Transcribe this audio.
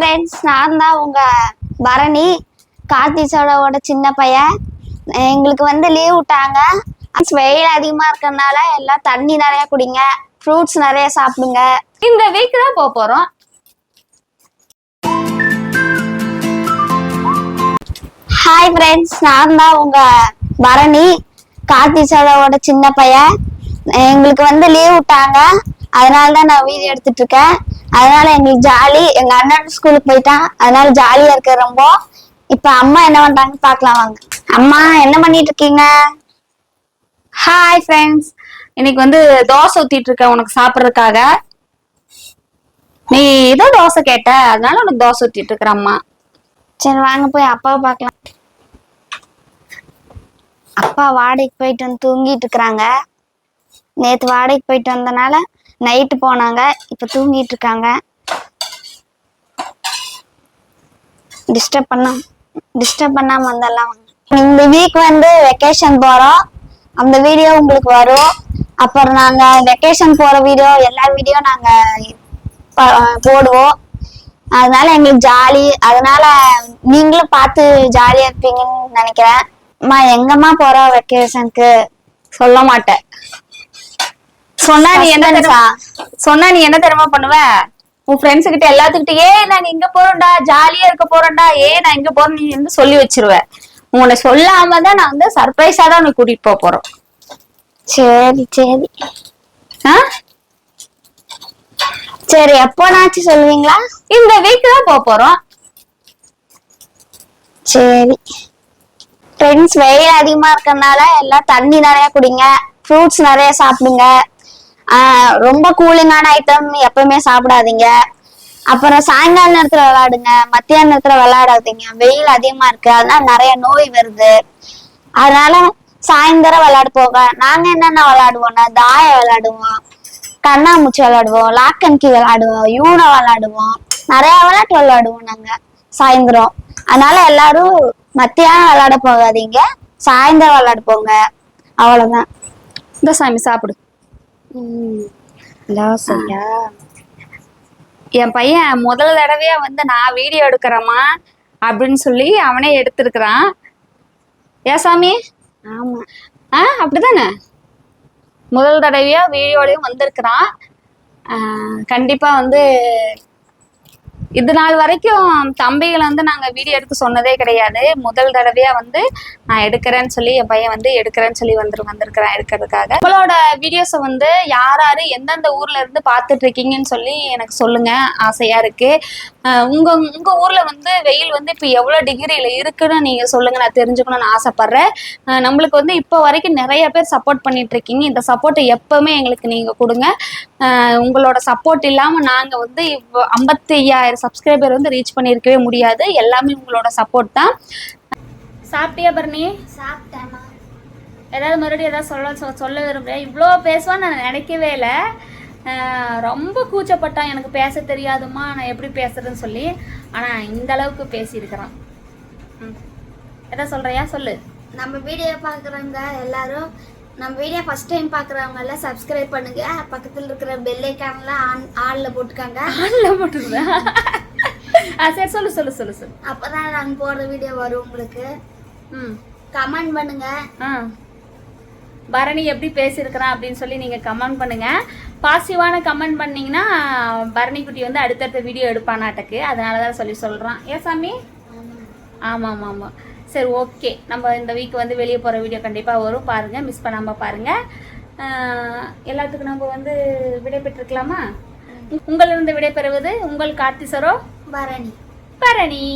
Friends நான் தான் உங்க பரணி. கார்த்திசோட சின்ன பையன். எங்களுக்கு வந்து லீவ் விட்டாங்க. வெயில் அதிகமா இருக்கறனால எல்லாம் தண்ணி நிறைய குடிங்க. ஃப்ரூட்ஸ் நிறைய சாப்பிடுங்க. இந்த வீக் தான் போக போறோம். ஹாய் ஃப்ரெண்ட்ஸ் நான் தான் உங்க பரணி. கார்த்திசோட சின்ன பையன். எங்களுக்கு வந்து லீவ் விட்டாங்க. அதனால தான் நான் வீடியோ எடுத்துட்டு இருக்கேன். அதனால எங்களுக்கு ஜாலி. எங்க அண்ணன் ஸ்கூலுக்கு போயிட்டான். அதனால ஜாலியா இருக்கு ரொம்ப. இப்ப அம்மா என்ன பண்றாங்கன்னு பாக்கலாம் வாங்க. அம்மா என்ன பண்ணிட்டு இருக்கீங்க? ஹாய் ஃப்ரெண்ட்ஸ் இன்னைக்கு வந்து தோசை ஊத்திட்டு இருக்கேன் உனக்கு சாப்பிட்றதுக்காக. நீ ஏதோ தோசை கேட்ட. அதனால உனக்கு தோசை ஊத்திட்டு இருக்கிற அம்மா. சரி வாங்க போய் அப்பாவை பார்க்கலாம். அப்பா வாடகைக்கு போயிட்டு வந்து தூங்கிட்டு இருக்கிறாங்க. நேத்து வாடகைக்கு போயிட்டு வந்தனால நைட்டு போனாங்க இப்போ தூங்கிட்டு இருக்காங்க டிஸ்டர்ப் பண்ண டிஸ்டர்ப் பண்ணாம வந்தெல்லாம் இந்த வீக் வந்து வெக்கேஷன் போறோம். அந்த வீடியோ உங்களுக்கு வரும். அப்புறம் நாங்க வெக்கேஷன் போற வீடியோ எல்லா வீடியோ நாங்க போடுவோம். அதனால எங்களுக்கு ஜாலி அதனால நீங்களும் பார்த்து ஜாலியா இருப்பீங்கன்னு நினைக்கிறேன். அம்மா எங்கம்மா போறோம் வெக்கேஷனுக்கு சொல்ல மாட்டேன். சொன்னா நீ என்ன தெரியுமா? சொன்னா நீ என்ன தெரியுமா பண்ணுவ? உன் ஃப்ரெண்ட்ஸ் கிட்ட எல்லாத்துக்கிட்ட ஏ நாங்க இங்க போறோம்டா ஜாலியா இருக்க போறோம்டா ஏ நான் இங்க போறேன் நீ வந்து சொல்லி வச்சிருவ. உன்னை சொல்லாம தான் நான் வந்து சர்ப்ரைஸா தான் உன்னை கூட்டிட்டு போக போறோம். சரி சரி? சரி எப்போனாச்சும் சொல்லுவீங்களா? இந்த வீக் தான் போக போறோம். சரி. ஃப்ரெண்ட்ஸ் வெயில் அதிகமா இருக்கறனால எல்லாம் தண்ணி நிறைய குடிங்க. ஃப்ரூட்ஸ் நிறைய சாப்பிடுங்க. ரொம்ப கூலிங்கான ஐட்டம் எப்பவுமே சாப்பிடாதீங்க. அப்புறம் சாயங்கால நேரத்துல விளையாடுங்க. மத்தியான நேரத்துல விளையாடாதீங்க. வெயில் அதிகமா இருக்கு. அதனால நிறைய நோய் வருது. அதனால சாயந்தரம் விளையாட போக நாங்க என்னென்ன விளையாடுவோம்னா தாயம் விளையாடுவோம். கண்ணாமூச்சி விளையாடுவோம். கீ விளையாடுவோம். யூனோ விளையாடுவோம். நிறைய விளையாட்டு விளையாடுவோம் நாங்க சாயந்தரம். அதனால எல்லாரும் மத்தியானம் விளையாட போகாதீங்க. சாயந்தரம் விளையாட போங்க அவ்வளவுதான். இந்த சாமி சாப்பிடு. என் பையன் முதல் தடவையா வந்து நான் வீடியோ எடுக்கிறேம்மா அப்படின்னு சொல்லி அவனே எடுத்திருக்கிறான். ஏ சாமி? ஆமா. ஆ அப்படிதானே? முதல் தடவையா வீடியோலையும் வந்திருக்கிறான். கண்டிப்பா வந்து இது நாள் வரைக்கும் தம்பிகளை வந்து நாங்க வீடியோ எடுக்க சொன்னதே கிடையாது. முதல் தடவையா வந்து நான் எடுக்கிறேன்னு சொல்லி என் பையன் வந்து எடுக்கிறேன்னு சொல்லி வந்து வந்திருக்கிறேன் எடுக்கிறதுக்காக. உங்களோட வீடியோஸை வந்து யார் யார் எந்தெந்த ஊர்ல இருந்து பார்த்துட்டு இருக்கீங்கன்னு சொல்லி எனக்கு சொல்லுங்க. ஆசையா இருக்கு. உங்கள் உங்க உங்க ஊர்ல வந்து வெயில் வந்து இப்போ எவ்வளவு டிகிரியில இருக்குன்னு நீங்க சொல்லுங்க. நான் தெரிஞ்சுக்கணும்னு ஆசைப்படுறேன். நம்மளுக்கு வந்து இப்போ வரைக்கும் நிறைய பேர் சப்போர்ட் பண்ணிட்டு இருக்கீங்க. இந்த சப்போர்ட்டை எப்பவுமே எங்களுக்கு நீங்க கொடுங்க. உங்களோட சப்போர்ட் இல்லாம நாங்க வந்து ஐம்பத்தி ஐயாயிரம் சப்ஸ்கிரைபர் வந்து ரீச் பண்ணியிருக்கவே முடியாது. எல்லாமே உங்களோட சப்போர்ட் தான். சாப்பிட்டியா பரணி சாப்பிட்டேமா ஏதாவது மறுபடியும் ஏதாவது சொல்ல சொல்ல விரும்புகிறேன் இவ்வளோ பேசுவான்னு நான் நினைக்கவே இல்லை. ஆஹ் ரொம்ப கூச்சப்பட்டான் எனக்கு பேச தெரியாதும்மா. நான் எப்படி பேசுறேன்னு சொல்லி ஆனால் இந்த அளவுக்கு பேசியிருக்கிறான். ம். எதாவது சொல்கிறியா சொல்லு. நம்ம வீடியோ பார்க்குறவங்க எல்லாரும் நம்ம வீடியோ ஃபர்ஸ்ட் டைம் பார்க்குறவங்க எல்லாம் சப்ஸ்கிரைப் பண்ணுங்க. பக்கத்தில் இருக்கிற பெல் ஐக்கான்லாம் ஆன் ஆளில் போட்டுக்கோங்க. ஆன்ல போட்டுருந்தா ஆ சரி சொல்லு சொல்லு சொல்லு சொல்லு. அப்பதான் நாங்கள் போடுற வீடியோ வரும் உங்களுக்கு. ம். கமெண்ட் பண்ணுங்க. ஆ. பரணி எப்படி பேசியிருக்கிறான் அப்படின்னு சொல்லி நீங்கள் கமெண்ட் பண்ணுங்கள் பாசிட்டிவான கமெண்ட் பண்ணீங்கன்னா பரணி குட்டி வந்து அடுத்தடுத்த வீடியோ எடுப்பானாட்டுக்கு. அதனால தான் சொல்லி சொல்கிறான் ஏன் சாமி? ஆமாம் ஆமாம் ஆமாம் சரி ஓகே நம்ம இந்த வீக் வந்து வெளியே போகிற வீடியோ கண்டிப்பாக வரும். பாருங்கள் மிஸ் பண்ணாமல் பாருங்கள் எல்லாத்துக்கும் நம்ம வந்து விடை பெற்றுக்கலாமா உங்களிருந்து விடை பெறுவது உங்கள் கார்த்திசரோ பரணி. பரணி.